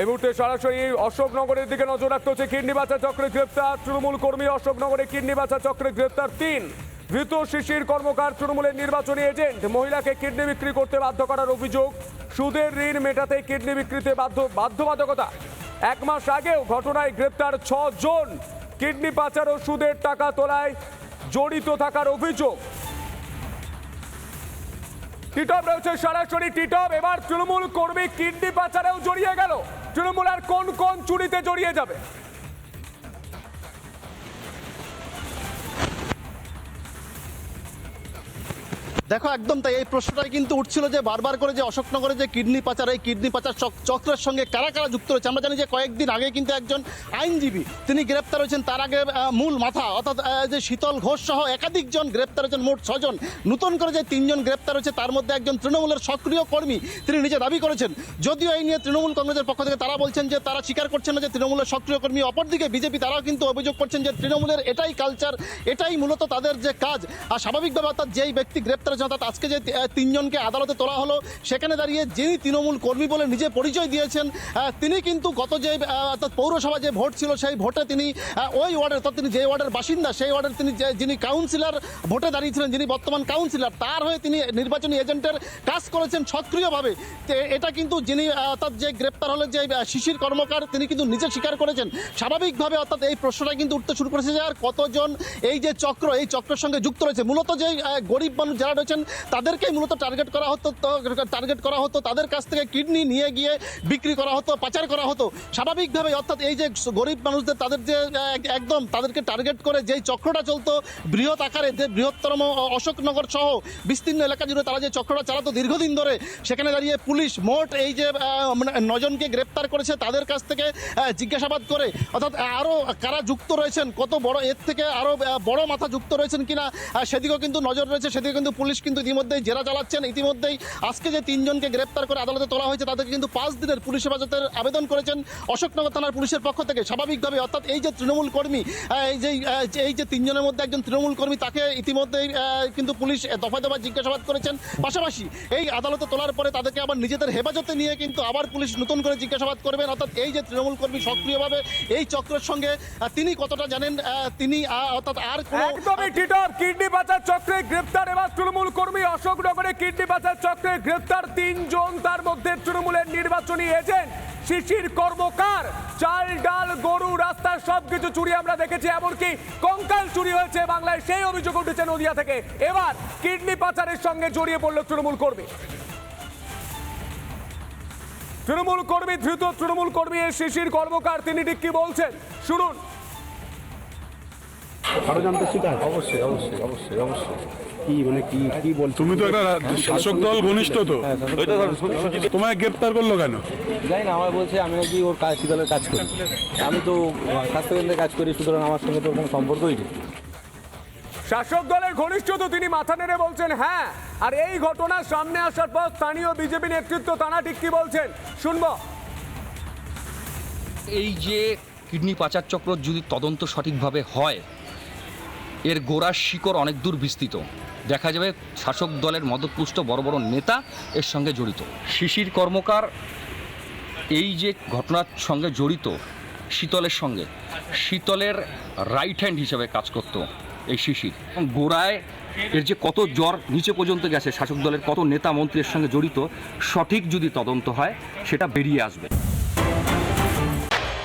এই মুহূর্তে সরাসরি অশোকনগরের দিকে নজর রাখতে হচ্ছে কিডনি বাঁচা চক্রে গ্রেপ্তার। তৃণমূল কর্মী অশোকনগরে কিডনি বাঁচা চক্রে গ্রেপ্তার তিন। ধৃত শিশির কর্মকার তৃণমূলের নির্বাচনী এজেন্ট। মহিলাকে কিডনি বিক্রি করতে বাধ্য করার অভিযোগ। সুদের ঋণ মেটাতে কিডনি বিক্রিতে বাধ্য বাধ্যবাধকতা। এক মাস আগেও ঘটনায় গ্রেপ্তার জন কিডনি পাচার ও সুদের টাকা তোলায় জড়িত থাকার অভিযোগ। টিটপ রয়েছে সরাসরি টিটপ। এবার তৃণমূল কর্মী কিডনি পাচারেও জড়িয়ে গেল। তৃণমূল আর কোন কোন চুরিতে জড়িয়ে যাবে? দেখো, একদম তাই। এই প্রশ্নটাই কিন্তু উঠছিল যে বারবার করে যে অশোকনগরে যে কিডনি পাচার, এই কিডনি পাচার চক- চক্রের সঙ্গে কারা কারা যুক্ত রয়েছে? আমরা জানি যে কয়েকদিন আগে কিন্তু একজন আইনজীবী তিনি গ্রেপ্তার হয়েছেন। তার আগে মূল মাথা, অর্থাৎ যে শীতল ঘোষ সহ একাধিক জন গ্রেপ্তার হয়েছেন, মোট ছজন নতুন করে যে তিনজন গ্রেপ্তার হয়েছে, তার মধ্যে একজন তৃণমূলের সক্রিয় কর্মী তিনি নিজে দাবি করেছেন। যদিও এই নিয়ে তৃণমূল কংগ্রেসের পক্ষ থেকে তারা বলছেন যে তারা স্বীকার করছেন না যে তৃণমূলের সক্রিয় কর্মী, অপরদিকে বিজেপি তারাও কিন্তু অভিযোগ করছেন যে তৃণমূলের এটাই কালচার এটাই মূলত তাদের যে কাজ। আর স্বাভাবিকভাবে, অর্থাৎ যেই ব্যক্তি গ্রেপ্তার হয়েছে অর্থাৎ আজকে যে তিনজনকে আদালতে তোলা হলো, সেখানে দাঁড়িয়ে যিনি তৃণমূল কর্মী বলে নিজে পরিচয় দিয়েছেন তিনি কিন্তু গত যে অর্থাৎ পৌরসভা যে ভোট ছিল, সেই ভোটে তিনি ওই ওয়ার্ডের, অর্থাৎ তিনি যে ওয়ার্ডের বাসিন্দা, সেই ওয়ার্ডের তিনি যিনি কাউন্সিলর ভোটে দাঁড়িয়েছিলেন, যিনি বর্তমান কাউন্সিলর, তার হয়ে তিনি নির্বাচনী এজেন্টের কাজ করেছেন সক্রিয়ভাবে। এটা কিন্তু যিনি অর্থাৎ যে গ্রেপ্তার হলেন, যে শিশির কর্মকার, তিনি কিন্তু নিজে স্বীকার করেছেন। স্বাভাবিকভাবে, অর্থাৎ এই প্রশ্নটা কিন্তু উঠতে শুরু করেছে যে আর কতজন এই যে চক্র, এই চক্রের সঙ্গে যুক্ত রয়েছে। মূলত যে গরিব মানুষ যারা রয়েছেন তাদেরকেই মূলত টার্গেট করা হতো টার্গেট করা হতো, তাদের কাছ থেকে কিডনি নিয়ে গিয়ে বিক্রি করা হতো, পাচার করা হতো। স্বাভাবিকভাবে অর্থাৎ এই যে গরিব মানুষদের, তাদের যে একদম তাদেরকে টার্গেট করে যেই চক্রটা চলতো, বৃহৎ আকারে যে বৃহত্তম অশোকনগর সহ বিস্তীর্ণ এলাকা জুড়ে তারা যে চক্রটা চালাতো দীর্ঘদিন ধরে, সেখানে দাঁড়িয়ে পুলিশ মোট এই যে মানে নজনকে গ্রেপ্তার করেছে তাদের কাছ থেকে জিজ্ঞাসাবাদ করে, অর্থাৎ আরও কারা যুক্ত রয়েছেন, কত বড় এর থেকে আরও বড় মাথা যুক্ত রয়েছেন কিনা সেদিকেও কিন্তু নজর রয়েছে সেদিকে কিন্তু পুলিশ কিন্তু ইতিমধ্যেই জেরা চালাচ্ছেন। ইতিমধ্যেই আজকে যে তিনজনকে গ্রেপ্তার করে আদালতে তোলা হয়েছে, তাদেরকে কিন্তু পাঁচ দিনের পুলিশ হেফাজতের আবেদন করেছেন অশোকনগর থানার পুলিশের পক্ষ থেকে। স্বাভাবিকভাবে অর্থাৎ এই যে তৃণমূল কর্মী এই যে এই যে তিনজনের মধ্যে একজন তৃণমূল কর্মী, তাকে ইতিমধ্যেই কিন্তু পুলিশ দফায় দফায় জিজ্ঞাসাবাদ করেছেন। পাশাপাশি এই আদালতে তোলার পরে তাদেরকে আবার নিজেদের হেফাজতে নিয়ে কিন্তু আবার পুলিশ নতুন করে জিজ্ঞাসাবাদ করবেন। অর্থাৎ এই যে তৃণমূল কর্মী সক্রিয়ভাবে এই চক্রের সঙ্গে তিনি কতটা জানেন তিনি অর্থাৎ আর একদমই কিডনি পাচার চক্রে গ্রেপ্তার এবার তৃণমূল কর্মী অশোকনগরে কিডনি পাচার চক্রে গ্রেপ্তার তিনজন, তার মধ্যে তৃণমূলের নির্বাচনী এজেন্ট, শিশির কর্মকার, চাল, ডাল, গরু রাস্তার সবকিছু চুরি আমরা দেখেছি, এমনকি কঙ্কাল চুরি হয়েছে বাংলায়, সেই অভিযোগ উঠেছে নদিয়া থেকে। এবার কিডনি পাচারের সঙ্গে জড়িয়ে পড়ল তৃণমূল কর্মী। তৃণমূল কর্মী ধৃত তৃণমূল কর্মী শিশির কর্মকার, তিনি ঠিক কি বলছেন? শুনুন। আরও জানতে সেটা অবশ্যই অবশ্যই অবশ্যই অবশ্যই। কি মানে কি কি বল তুমি তো একটা শাসক দল ঘনিষ্ঠ তো। তোমায় গ্রেপ্তার করল কেন? জানি না আমার বলছে আমি নাকি ওর কাজ শীতলের কাজ করি? আমি তো স্বাস্থ্যকেন্দ্রে কাজ করি সুতরাং আমার সঙ্গে তো কোনো সম্পর্কই নেই। শাসক দলের ঘনিষ্ঠ তো তিনি মাথা নেড়ে বলছেন হ্যাঁ আর এই ঘটনা সামনে আসার পর স্থানীয় বিজেপি নেতৃত্ব তারা ঠিক কি বলছেন। শুনব। এই যে কিডনি পাচার চক্র যদি তদন্ত সঠিকভাবে হয় এর গোড়ার শিকড় অনেক দূর বিস্তৃত। দেখা যাবে শাসক দলের মদতপুষ্ট বড় বড় নেতা এর সঙ্গে জড়িত। শিশির কর্মকার এই যে ঘটনার সঙ্গে জড়িত, শীতলের সঙ্গে, শীতলের রাইট হ্যান্ড হিসেবে কাজ করতো এই শিশির। গোড়ায় এর যে কত জ্বর নিচে পর্যন্ত গেছে, শাসক দলের কত নেতা মন্ত্রীর সঙ্গে জড়িত, সঠিক যদি তদন্ত হয়, সেটা বেরিয়ে আসবে।